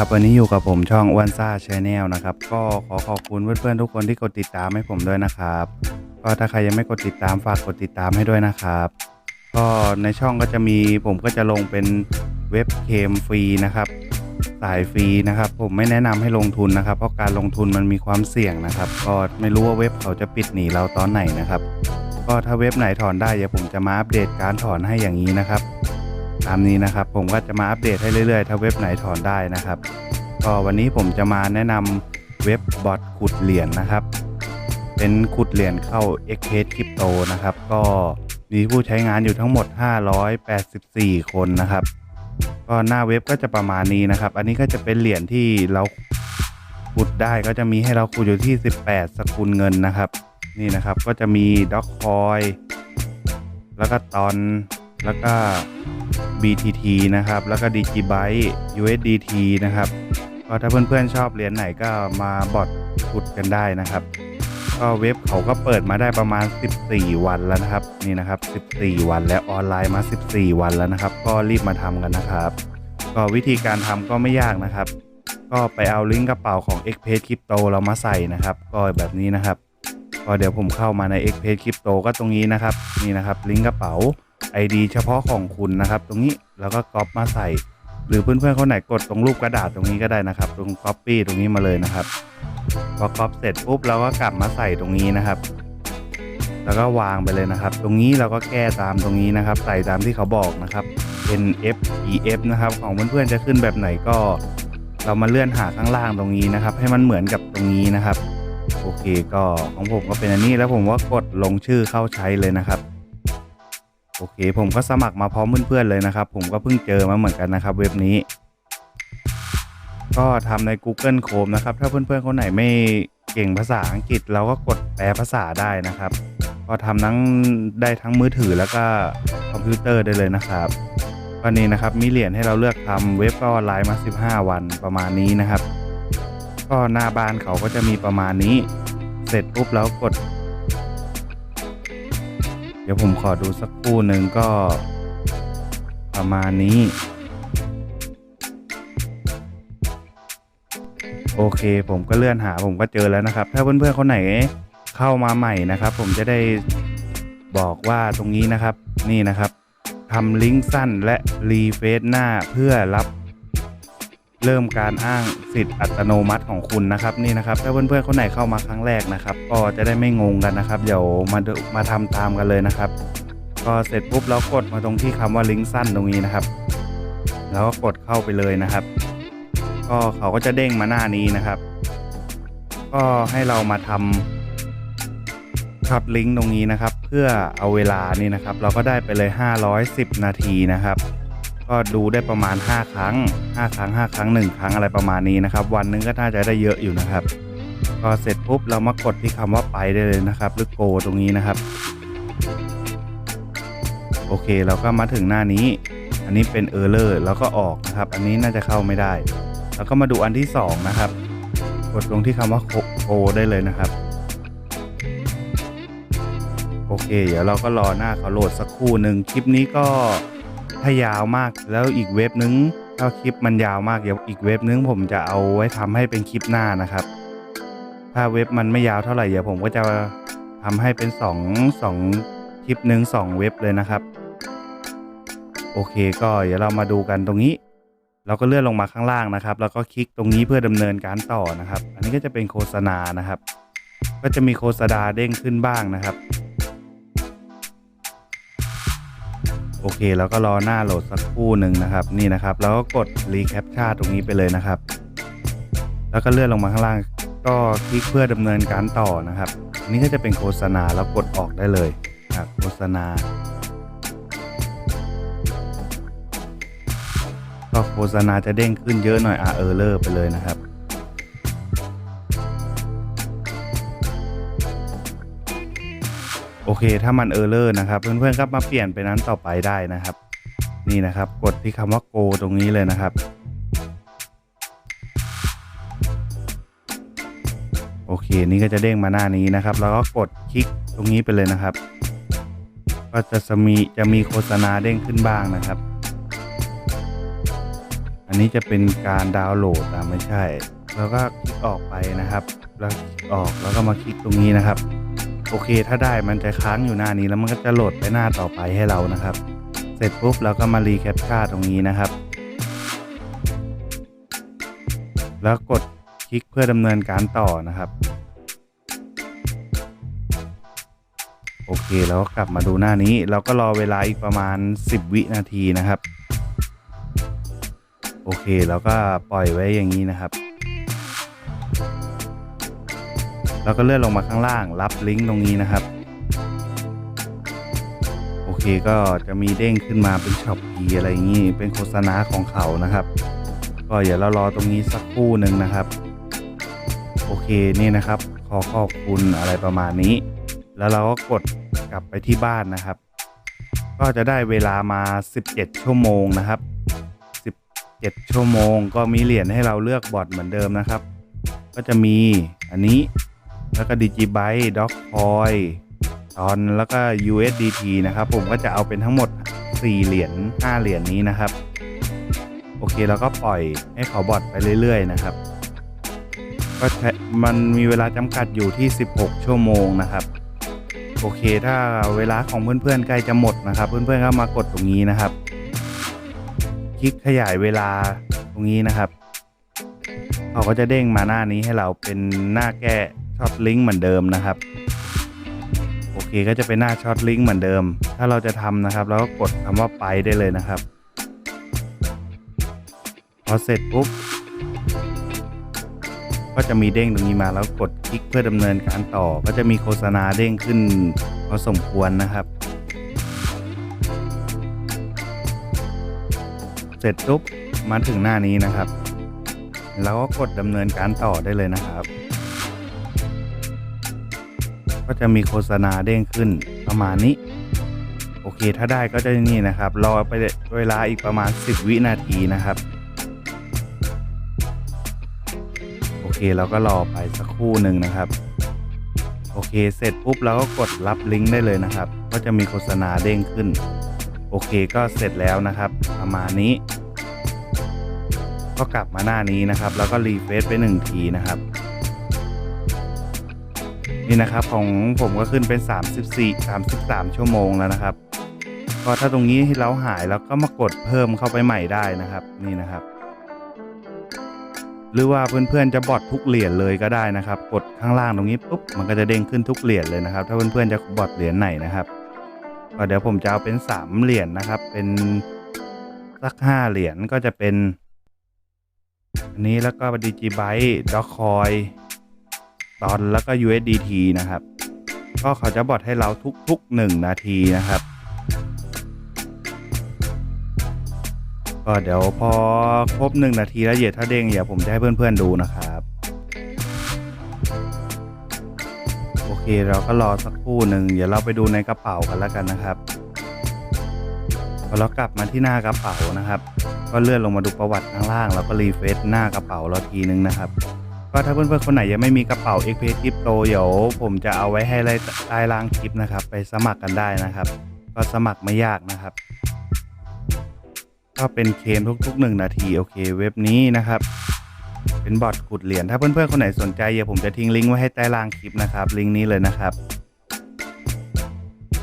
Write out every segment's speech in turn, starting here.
ครับวันนี้อยู่กับผมช่องอ้วนซ่าชาแนลนะครับ ก็ขอขอบคุณเพื่อนๆทุกคนที่กดติดตามให้ผมด้วยนะครับ ก็ถ้าใครยังไม่กดติดตามฝากกดติดตามให้ด้วยนะครับ ก็ในช่องก็จะมีผมก็จะลงเป็นเว็บเคมฟรีนะครับสายฟรีนะครับ ผมไม่แนะนำให้ลงทุนนะครับ เพราะการลงทุนมันมีความเสี่ยงนะครับ ก็ไม่รู้ว่าเว็บเขาจะปิดหนีเราตอนไหนนะครับ ก็ถ้าเว็บไหนถอนได้เดี๋ยวผมจะมาอัปเดตการถอนให้อย่างนี้นะครับ ตามนี้นะครับ ผมก็จะมาอัปเดตให้เรื่อยๆ ถ้าเว็บไหนถอนได้นะครับก็วันนี้ผมจะมาแนะนำเว็บบอทขุดเหรียญนะครับ เป็นขุดเหรียญเข้า x p a s Crypto นะครับ ก็มีผู้ใช้งานอยู่ทั้งหมด 584 คนนะครับ ก็หน้าเว็บก็จะประมาณนี้นะครับ อันนี้ก็จะเป็นเหรียญที่เราขุดได้ก็จะมีให้เราขุดอยู่ที่ 18 สกุลเงินนะครับ นี่นะครับก็จะมีด็อกคอยแล้วก็ตอนแล้วก็ BTT นะครับ แล้วก็ Digibyte USDT นะครับก็ถ้าเพื่อนๆชอบเหรียญไหนก็มาบอทขุดกันได้นะครับ ก็เว็บเขาก็เปิดมาได้ประมาณ 14 วันแล้วนะครับ นี่นะครับ 14 วันแล้วออนไลน์มา 14 วันแล้วนะครับ ก็รีบมาทำกันนะครับ ก็วิธีการทำก็ไม่ยากนะครับ ก็ไปเอาลิงก์กระเป๋าของ x p a s Crypto เรามาใส่นะครับ ก็แบบนี้นะครับ ก็เดี๋ยวผมเข้ามาใน x p a s Crypto ก็ตรงนี้นะครับ นี่นะครับลิงก์กระเป๋า ID เฉพาะของคุณนะครับ ตรงนี้แล้วก็ก๊อปมาใส่ หรือเพื่อนๆคนไหนกดตรงรูปกระดาษตรงนี้ก็ได้นะครับ ตรง Copy ตรงนี้มาเลยนะครับพอก๊อปเสร็จปุ๊บเราก็กลับมาใส่ตรงนี้นะครับ แล้วก็วางไปเลยนะครับ ตรงนี้เราก็แก้ตามตรงนี้นะครับ ใส่ตามที่เขาบอกนะครับ NF EF นะครับ ของเพื่อนๆจะขึ้นแบบไหนก็ เรามาเลื่อนหาข้างล่างตรงนี้นะครับ ให้มันเหมือนกับตรงนี้นะครับ โอเคก็ของผมก็เป็นอันนี้แล้วผมก็กดลงชื่อเข้าใช้เลยนะครับ โอเค ผมก็สมัครมาพร้อมเพื่อนๆเลยนะครับ ผมก็เพิ่งเจอมาเหมือนกันนะครับ เว็บนี้ ก็ทำใน Google Chrome นะครับ ถ้าเพื่อนๆคนไหนไม่เก่งภาษาอังกฤษ เราก็กดแปลภาษาได้นะครับ ก็ทำทั้งได้ทั้งมือถือแล้วก็คอมพิวเตอร์ได้เลยนะครับก็นี่นะครับมีเหรียญให้เราเลือกทำเว็บก็ออนไลน์มา 15 วันประมาณนี้นะครับ ก็หน้าบ้านเขาก็จะมีประมาณนี้ เสร็จปุ๊บแล้วกด ดี๋ยวผมขอดูสักคู่หนึ่งก็ประมาณนี้ โอเคผมก็เลื่อนหาผมก็เจอแล้วนะครับ ถ้าเพื่อนๆคนไหนเข้ามาใหม่นะครับ ผมจะได้บอกว่าตรงนี้นะครับนี่นะครับทำลิงก์สั้นและรีเฟซหน้าเพื่อรับ เริ่มการอ้างสิทธิ์อัตโนมัติของคุณนะครับนี่นะครับ ถ้าเพื่อนๆคนไหนเข้ามาครั้งแรกนะครับ ก็จะได้ไม่งงกันนะครับ เดี๋ยวมาดูมาทำตามกันเลยนะครับ ก็เสร็จปุ๊บเรากดมาตรงที่คำว่าลิงก์สั้นตรงนี้นะครับ แล้วก็กดเข้าไปเลยนะครับ ก็เขาก็จะเด้งมาหน้านี้นะครับ ก็ให้เรามาทำทับลิงก์ตรงนี้นะครับ เพื่อเอาเวลานี่นะครับ เราก็ได้ไปเลย 510 นาทีนะครับ ก็ดูได้ประมาณ 5 ครั้ง 5 ครั้ง 5 ครั้ง 1 ครั้งอะไรประมาณนี้นะครับ วันนึงก็น่าจะได้เยอะอยู่นะครับก็เสร็จปุ๊บเรามากดที่คำว่าไปได้เลยนะครับ หรือโกตรงนี้นะครับ โอเคเราก็มาถึงหน้านี้ อันนี้เป็นเออร์เลอร์แล้วก็ออกนะครับ อันนี้น่าจะเข้าไม่ได้ แล้วก็มาดูอันที่ 2 นะครับ กดลงที่คำว่าโกได้เลยนะครับโอเค เดี๋ยวเราก็รอหน้าเขาโหลดสักครู่หนึ่งคลิปนี้ก็ ถ้ายาวมากแล้วอีกเว็บนึงถ้าคลิปมันยาวมากเดี๋ยวอีกเว็บนึงผมจะเอาไว้ทำให้เป็นคลิปหน้านะครับ ถ้าเว็บมันไม่ยาวเท่าไหร่เดี๋ยวผมก็จะทำให้เป็น2 2คลิปหนึ่ง2 เว็บเลยนะครับ โอเคก็เดี๋ยวเรามาดูกันตรงนี้ เราก็เลื่อนลงมาข้างล่างนะครับ แล้วก็คลิกตรงนี้เพื่อดำเนินการต่อนะครับ อันนี้ก็จะเป็นโฆษณานะครับ ก็จะมีโฆษณาเด้งขึ้นบ้างนะครับ โอเค แล้วก็รอหน้าโหลดสักครู่หนึ่งนะครับ นี่นะครับ แล้วก็กดรีแคปชั่นตรงนี้ไปเลยนะครับ แล้วก็เลื่อนลงมาข้างล่าง ก็คลิกเพื่อดำเนินการต่อนะครับนนี้ก็จะเป็นโฆษณาแล้วกดออกได้เลยอะโฆษณาก็โฆษณาจะเด้งขึ้นเยอะหน่อยอะเออเลอร์ไปเลยนะครับ โอเค ถ้ามันเออร์เลอร์นะครับเพื่อนๆก็มาเปลี่ยนไปนั้นต่อไปได้นะครับ นี่นะครับกดที่คำว่า go ตรงนี้เลยนะครับ โอเค นี่ก็จะเด้งมาหน้านี้นะครับ แล้วก็กดคลิกตรงนี้ไปเลยนะครับ ก็จะมีจะมีโฆษณาเด้งขึ้นบ้างนะครับ อันนี้จะเป็นการดาวน์โหลดอะไม่ใช่ แล้วก็คลิกออกไปนะครับ แล้วออกแล้วก็มาคลิกตรงนี้นะครับ โอเค ถ้าได้มันจะค้างอยู่หน้านี้แล้วมันก็จะโหลดไปหน้าต่อไปให้เรานะครับ เสร็จปุ๊บเราก็มารีแคปชั่นตรงนี้นะครับ แล้วกดคลิกเพื่อดำเนินการต่อนะครับ โอเคแล้วกลับมาดูหน้านี้ เราก็รอเวลาอีกประมาณ 10 วินาทีนะครับ โอเคแล้วก็ปล่อยไว้อย่างนี้นะครับ แล้วก็เลื่อนลงมาข้างล่าง รับลิงก์ตรงนี้นะครับ โอเคก็จะมีเด้งขึ้นมาเป็นช็อปพีอะไรอย่างนี้ เป็นโฆษณาของเขานะครับ ก็อย่าเรารอตรงนี้สักครู่หนึ่งนะครับ โอเคนี่นะครับ ขอขอบคุณอะไรประมาณนี้ แล้วเราก็กดกลับไปที่บ้านนะครับ ก็จะได้เวลามา 17 ชั่วโมงนะครับ17ชั่วโมงก็มีเหรียญให้เราเลือกบอทเหมือนเดิมนะครับ ก็จะมีอันนี้ แล้วก็ดิจิไบต์ด็อกคอยตอนแล้วก็ USDT นะครับ ผมก็จะเอาเป็นทั้งหมด 4 เหรียญ5เหรียญนี้นะครับ โอเคแล้วก็ปล่อยให้เขาบอทไปเรื่อย ๆ นะครับ ก็มันมีเวลาจำกัดอยู่ที่ 16 ชั่วโมงนะครับ โอเคถ้าเวลาของเพื่อนๆใกล้จะหมดนะครับ เพื่อนๆก็มากดตรงนี้นะครับ คลิกขยายเวลาตรงนี้นะครับ เขาก็จะเด้งมาหน้านี้ให้เราเป็นหน้าแก้ ช็อตลิงก์เหมือนเดิมนะครับ โอเคก็จะเป็นหน้าช็อตลิงก์เหมือนเดิม ถ้าเราจะทำนะครับเราก็กดคำว่าไปได้เลยนะครับพอเสร็จปุ๊บก็จะมีเด้งตรงนี้มาแล้วกดคลิกเพื่อดำเนินการต่อ ก็จะมีโฆษณาเด้งขึ้นพอสมควรนะครับ เสร็จปุ๊บมาถึงหน้านี้นะครับ แล้วก็กดดำเนินการต่อได้เลยนะครับ ก็จะมีโฆษณาเด้งขึ้นประมาณนี้ โอเคถ้าได้ก็จะนี่นะครับ รอไปเวลาอีกประมาณ 10 วินาทีนะครับ โอเคเราก็รอไปสักครู่หนึ่งนะครับ โอเคเสร็จปุ๊บเราก็กดรับลิงก์ได้เลยนะครับ ก็จะมีโฆษณาเด้งขึ้น โอเคก็เสร็จแล้วนะครับ ประมาณนี้ ก็กลับมาหน้านี้นะครับ แล้วก็รีเฟซไปหนึ่งทีนะครับ นี่นะครับของผมก็ขึ้นเป็น 34 33 ชั่วโมงแล้วนะครับก็ถ้าตรงนี้เราหายแล้วก็มากดเพิ่มเข้าไปใหม่ได้นะครับ นี่นะครับ หรือว่าเพื่อนๆจะบอททุกเหรียญเลยก็ได้นะครับ กดข้างล่างตรงนี้ปุ๊บมันก็จะเด้งขึ้นทุกเหรียญเลยนะครับ ถ้าเพื่อนๆจะบอทเหรียญไหนนะครับก็เดี๋ยวผมจะเอาเป็น3เหรียญนะครับ เป็นสัก5เหรียญก็จะเป็นอันนี้แล้วก็ดิจิไบต์ด็อกคอย ตอนแล้วก็ USDT นะครับ ก็เขาจะบอทให้เราทุกๆ 1 นาทีนะครับ ก็เดี๋ยวพอครบ 1 นาทีแล้วเหยียดถ้าเด้งเดี๋ยวผมจะให้เพื่อนๆดูนะครับ โอเคเราก็รอสักครู่หนึ่งเดี๋ยวเราไปดูในกระเป๋ากันแล้วกันนะครับพอเรากลับมาที่หน้ากระเป๋านะครับ ก็เลื่อนลงมาดูประวัติข้างล่าง แล้วก็รีเฟซหน้ากระเป๋าเราทีนึงนะครับ ก็ถ้าเพื่อนๆคนไหนยังไม่มีกระเป๋า x p a y Crypto เดี๋ยวผมจะเอาไว้ให้ใต้ล่างคลิปนะครับ ไปสมัครกันได้นะครับ ก็สมัครไม่ยากนะครับ ก็เป็นเคมทุกๆ 1 นาที โอเคเว็บนี้นะครับ เป็นบอทขุดเหรียญถ้าเพื่อนๆคนไหนสนใจเดี๋ยวผมจะทิ้งลิงก์ไว้ให้ใต้ล่างคลิปนะครับ ลิงก์นี้เลยนะครับ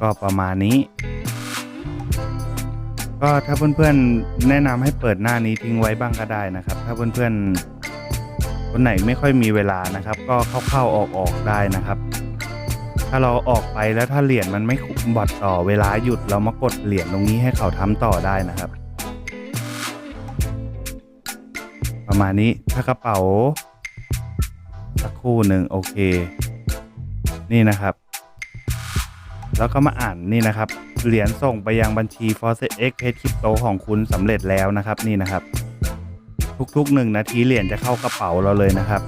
ก็ประมาณนี้ก็ถ้าเพื่อนๆแนะนำให้เปิดหน้านี้ทิ้งไว้บ้างก็ได้นะครับ ถ้าเพื่อนๆ คนไหนไม่ค่อยมีเวลานะครับ ก็เข้าๆออกๆได้นะครับ ถ้าเราออกไปแล้วถ้าเหรียญมันไม่ขุมบอทต่อเวลาหยุดเรามากดเหรียญตรงนี้ให้เขาทำต่อได้นะครับ ประมาณนี้ถ้ากระเป๋าสักคู่หนึ่งโอเค นี่นะครับ แล้วก็มาอ่านนี่นะครับเหรียญส่งไปยังบัญชี f o r c e X p a y Crypto ของคุณสำเร็จแล้วนะครับนี่นะครับ ทุกๆ 1 นาทีเหรียญจะเข้ากระเป๋าเราเลยนะครับ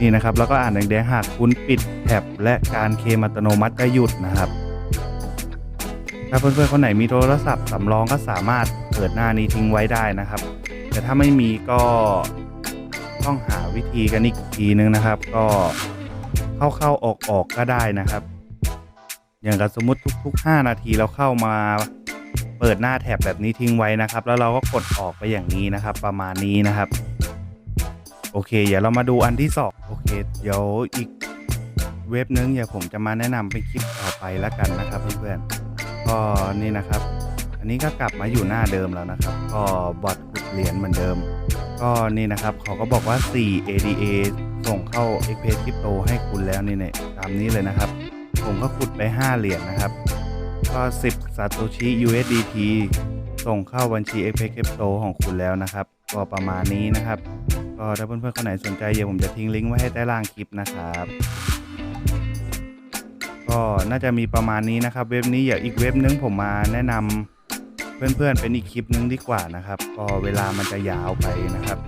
นี่นะครับแล้วก็อ่านแดงๆหากคุณปิดแท็บและการเคมอัตโนมัติจะหยุดนะครับ ถ้าเพื่อนๆคนไหนมีโทรศัพท์สำรองก็สามารถเปิดหน้านี้ทิ้งไว้ได้นะครับ แต่ถ้าไม่มีก็ต้องหาวิธีกันอีกทีนึงนะครับ ก็เข้าๆออกๆก็ได้นะครับ อย่างกับสมมติทุก ๆ 5 นาทีเราเข้ามา เปิดหน้าแท็บแบบนี้ทิ้งไว้นะครับ แล้วเราก็กดออกไปอย่างนี้นะครับ ประมาณนี้นะครับ โอเค เดี๋ยวเรามาดูอันที่สองโอเค เดี๋ยวอีกเว็บนึงเดี๋ยวผมจะมาแนะนำเป็นคลิปต่อไปแล้วกันนะครับเพื่อนๆก็นี่นะครับ อันนี้ก็กลับมาอยู่หน้าเดิมแล้วนะครับ ก็บอทขุดเหรียญเหมือนเดิม ก็นี่นะครับเขาก็บอกว่า 4 ADA ส่งเข้า x p a y Crypto ให้คุณแล้วนี่เนี่ยตามนี้เลยนะครับ ผมก็ขุดไป 5 เหรียญนะครับ ก็ 10 Satoshi USDT ส่งเข้าบัญชี x p a y Crypto ของคุณแล้วนะครับ ก็ประมาณนี้นะครับ ก็ถ้าเพื่อนๆคนไหนสนใจเดี๋ยวผมจะทิ้งลิงก์ไว้ให้ใต้ล่างคลิปนะครับ ก็น่าจะมีประมาณนี้นะครับ เว็บนี้อย่าอีกเว็บนึงผมมาแนะนำเพื่อนๆเป็นอีกคลิปนึงดีกว่านะครับ ก็เวลามันจะยาวไปนะครับ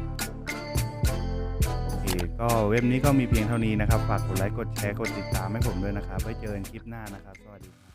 โอเคก็เว็บนี้ก็มีเพียงเท่านี้นะครับ ฝากกดไลค์ กดแชร์ กดติดตามให้ผมด้วยนะครับ ไว้เจอกันคลิปหน้านะครับ สวัสดีครับ